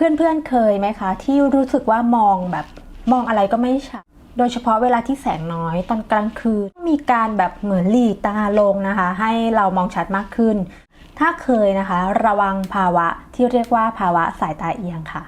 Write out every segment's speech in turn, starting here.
เพื่อนๆเคยไหมคะ ที่รู้สึกว่ามองแบบมองอะไรก็ไม่ชัดโดยเฉพาะเวลาที่แสงน้อยตอนกลางคืน มีการแบบเหมือนหลีตาลงนะคะ ให้เรามองชัดมากขึ้น ถ้าเคยนะคะ ระวังภาวะที่เรียกว่าภาวะสายตาเอียงค่ะ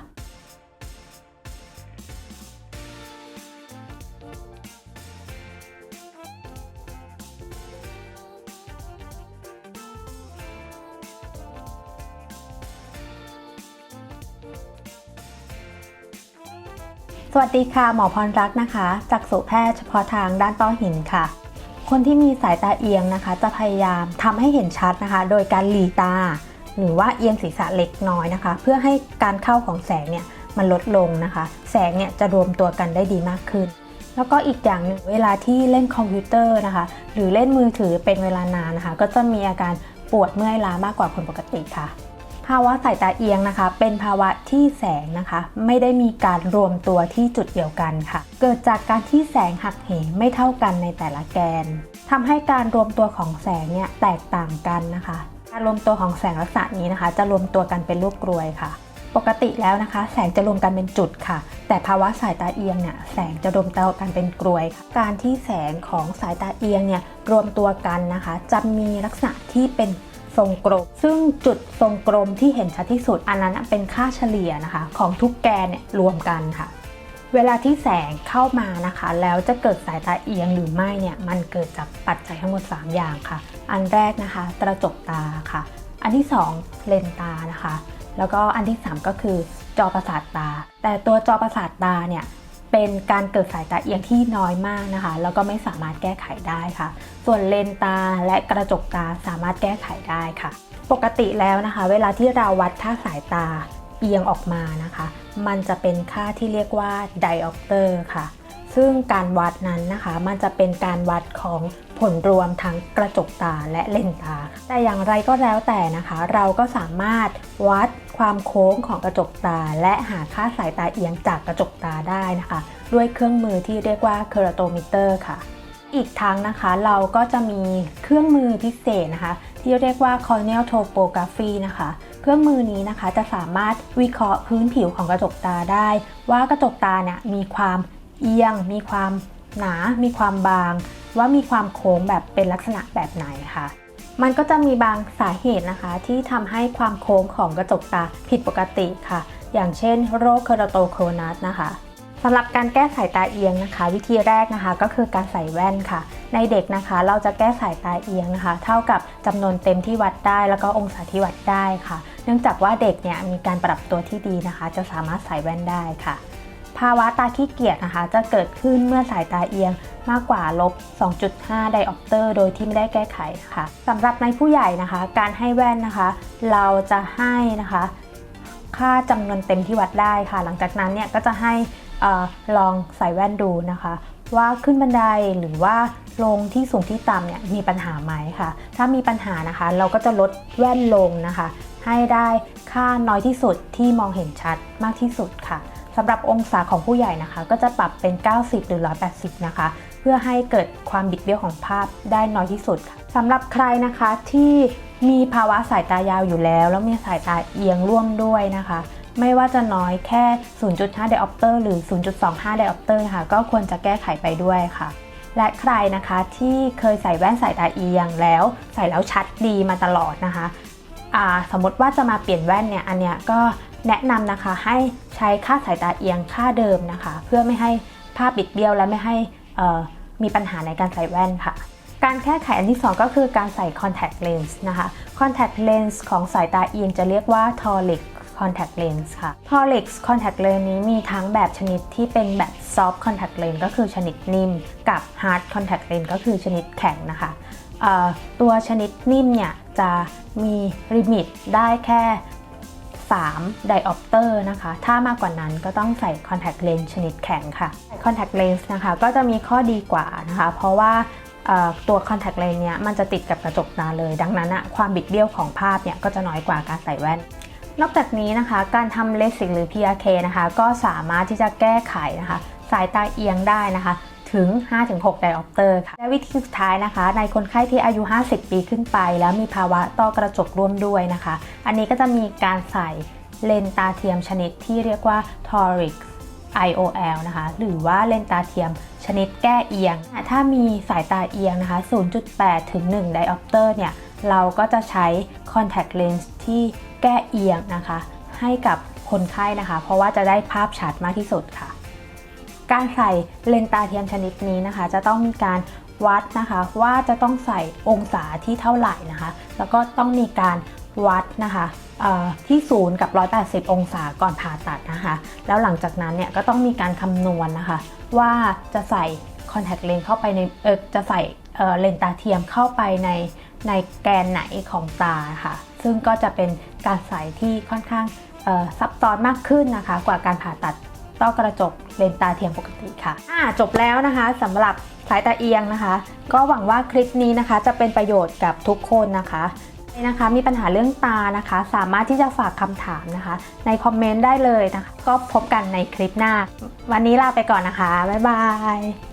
สวัสดีค่ะ หมอพรรักษ์นะคะจากสุแพทย์เฉพาะทางด้านต้อหินค่ะ คนที่มีสายตาเอียงนะคะ จะพยายามทำให้เห็นชัดนะคะ โดยการหลีตา หรือว่าเอียงศีรษะเล็กน้อยนะคะ เพื่อให้การเข้าของแสงเนี่ยมันลดลงนะคะ แสงเนี่ยจะรวมตัวกันได้ดีมากขึ้น แล้วก็อีกอย่างหนึ่งเวลาที่เล่นคอมพิวเตอร์นะคะ หรือเล่นมือถือเป็นเวลานานนะคะ ก็จะมีอาการปวดเมื่อยล้ามากกว่าคนปกติค่ะาวะสายตาเอียงนะคะ เป็นภาวะที่แสงนะคะ ไม่ได้มีการรวมตัวที่จุดเดียวกันค่ะ เกิดจากการที่แสงหักเหไม่เท่ากันในแต่ละแกนทำให้การรวมตัวของแสงเนี่ยแตกต่างกันนะคะ การรวมตัวของแสงลักษณะนี้นะคะ จะรวมตัวกันเป็นรูปกรวยค่ะปกติแล้วนะคะ แสงจะรวมกันเป็นจุดค่ะ แต่ภาวะสายตาเอียงเนี่ยแสงจะรวมตัวกันเป็นกรวยการที่แสงของสายตาเอียงเนี่ยรวมตัวกันนะคะ จะมีลักษณะที่เป็น ทรงกลม ซึ่งจุดทรงกลมที่เห็นชัดที่สุด อันนั้นเป็นค่าเฉลี่ยนะคะ ของทุกแกนเนี่ยรวมกันค่ะ เวลาที่แสงเข้ามานะคะ แล้วจะเกิดสายตาเอียงหรือไม่เนี่ยมันเกิดจากปัจจัยทั้งหมด 3 อย่างค่ะ อันแรกนะคะกระจกตาค่ะ อันที่ 2 เลนตานะคะ แล้วก็อันที่ 3 ก็คือจอประสาทตา แต่ตัวจอประสาทตาเนี่ย เป็นการเกิดสายตาเอียงที่น้อยมากนะคะ แล้วก็ไม่สามารถแก้ไขได้ค่ะ ส่วนเลนตาและกระจกตาสามารถแก้ไขได้ค่ะ ปกติแล้วนะคะ เวลาที่เราวัดค่าสายตาเอียงออกมานะคะ มันจะเป็นค่าที่เรียกว่าไดออปเตอร์ค่ะ ซึ่งการวัดนั้นนะคะ มันจะเป็นการวัดของผลรวมทั้งกระจกตาและเลนตา แต่อย่างไรก็แล้วแต่นะคะ เราก็สามารถวัด ความโค้งของกระจกตา และหาค่าสายตาเอียงจากกระจกตาได้นะคะ ด้วยเครื่องมือที่เรียกว่าเคอร์โตมิเตอร์ค่ะ อีกทั้งนะคะเราก็จะมีเครื่องมือพิเศษนะคะ ที่เรียกว่า corneal topography นะคะ เครื่องมือนี้นะคะจะสามารถวิเคราะห์พื้นผิวของกระจกตาได้ ว่ากระจกตาเนี่ยมีความเอียง มีความหนา มีความบาง ว่ามีความโค้งแบบเป็นลักษณะแบบไหนค่ะ มันก็จะมีบางสาเหตุนะคะที่ทำให้ความโค้งของกระจกตาผิดปกติค่ะ อย่างเช่น โรคเคอร์โตโคนัสนะคะสำหรับการแก้สายตาเอียงนะคะ วิธีแรกนะคะก็คือการใส่แว่นค่ะ ในเด็กนะคะ เราจะแก้สายตาเอียงนะคะ เท่ากับจำนวนเต็มที่วัดได้ แล้วก็องศาที่วัดได้ค่ะ เนื่องจากว่าเด็กเนี่ยมีการปรับตัวที่ดีนะคะ จะสามารถใส่แว่นได้ค่ะ ภาวะตาขี้เกียจนะคะ จะเกิดขึ้นเมื่อสายตาเอียงมากกว่าลบ 2.5 ไดออปเตอร์ โดยที่ไม่ได้แก้ไขะค่ะสำหรับในผู้ใหญ่นะคะ การให้แว่นนะคะ เราจะให้นะคะ ค่าจำนวนเต็มที่วัดได้ค่ะ หลังจากนั้นเนี่ยก็จะให้ออลองใส่แว่นดูนะคะ ว่าขึ้นบันไดหรือว่าลงที่สูงที่ต่ำเนี่ยมีปัญหาไหมค่ะ ถ้ามีปัญหานะคะ เราก็จะลดแว่นลงนะคะ ให้ได้ค่าน้อยที่สุดที่มองเห็นชัดมากที่สุดค่ะำหรับองศาของผู้ใหญ่นะคะ ก็จะปรับเป็น 90 หรือ 180 นะคะ เพื่อให้เกิดความบิดเบี้ยวของภาพได้น้อยที่สุดสำหรับใครนะคะที่มีภาวะสายตายาวอยู่แล้ว แล้วมีสายตาเอียงร่วมด้วยนะคะ ไม่ว่าจะน้อยแค่ 0.5 ไดออปเตอร์หรือ 0.25 ไดออปเตอร์ค่ะ ก็ควรจะแก้ไขไปด้วยค่ะและใครนะคะที่เคยใส่แว่นสายตาเอียงแล้ว ใส่แล้วชัดดีมาตลอดนะคะอ่าสมมติว่าจะมาเปลี่ยนแว่นเนี่ยอันเนี้ยก็ แนะนำนะคะให้ใช้ค่าสายตาเอียงค่าเดิมนะคะ เพื่อไม่ให้ภาพบิดเบี้ยวและไม่ให้มีปัญหาในการใส่แว่นค่ะ การแก้ไขอันที่ 2 ก็คือการใส่ contact lens นะคะ contact lens ของสายตาเอียงจะเรียกว่า toric contact lens ค่ะ toric contact lens นี้มีทั้งแบบชนิดที่เป็นแบบ soft contact lens ก็คือชนิดนิ่ม กับ hard contact lens ก็คือชนิดแข็งนะคะตัวชนิดนิ่มเนี่ยจะมีลิมิตได้แค่ 3ไดออปเตอร์นะคะ ถ้ามากกว่านั้นก็ต้องใส่ contact lens ชนิดแข็งค่ะ contact lens นะคะก็จะมีข้อดีกว่านะคะ เพราะว่าตัว contact lens เนี่ยมันจะติดกับกระจกตาเลย ดังนั้นอะความบิดเบี้ยวของภาพเนี่ยก็จะน้อยกว่าการใส่แว่น นอกจากนี้นะคะ การทำเลสิกหรือ PRK นะคะ ก็สามารถที่จะแก้ไขนะคะ สายตาเอียงได้นะคะ ถึง 5-6 ไดออปเตอร์ค่ะ และวิธีสุดท้ายนะคะ ในคนไข้ที่อายุ 50 ปีขึ้นไป แล้วมีภาวะต้อกระจกร่วมด้วยนะคะ อันนี้ก็จะมีการใส่เลนตาเทียมชนิดที่เรียกว่า toric IOL นะคะ หรือว่าเลนตาเทียมชนิดแก้เอียง ถ้ามีสายตาเอียงนะคะ 0.8 ถึง1 diopter เนี่ย เราก็จะใช้ contact lens ที่แก้เอียงนะคะ ให้กับคนไข้นะคะ เพราะว่าจะได้ภาพชัดมากที่สุดค่ะ การใส่เลนตาเทียมชนิดนี้นะคะ จะต้องมีการวัดนะคะว่าจะต้องใส่องศาที่เท่าไหร่นะคะ แล้วก็ต้องมีการวัดนะคะที่ศูนย์กับ 180 องศาก่อนผ่าตัดนะคะ แล้วหลังจากนั้นเนี่ยก็ต้องมีการคำนวณนะคะ ว่าจะใส่คอนแทคเลนส์เข้าไปในเออจะใส่เลนตาเทียมเข้าไปในในแกนไหนของตาค่ะ ซึ่งก็จะเป็นการใส่ที่ค่อนข้างซับซ้อนมากขึ้นนะคะ กว่าการผ่าตัด ต้อกระจกเลนตาเทียมปกติค่ะอ่าจบแล้วนะคะสำหรับสายตาเอียงนะคะ ก็หวังว่าคลิปนี้นะคะ จะเป็นประโยชน์กับทุกคนนะคะนะคะมีปัญหาเรื่องตานะคะ สามารถที่จะฝากคำถามนะคะ ในคอมเมนต์ได้เลยนะคะ ก็พบกันในคลิปหน้า วันนี้ลาไปก่อนนะคะ บ๊ายบาย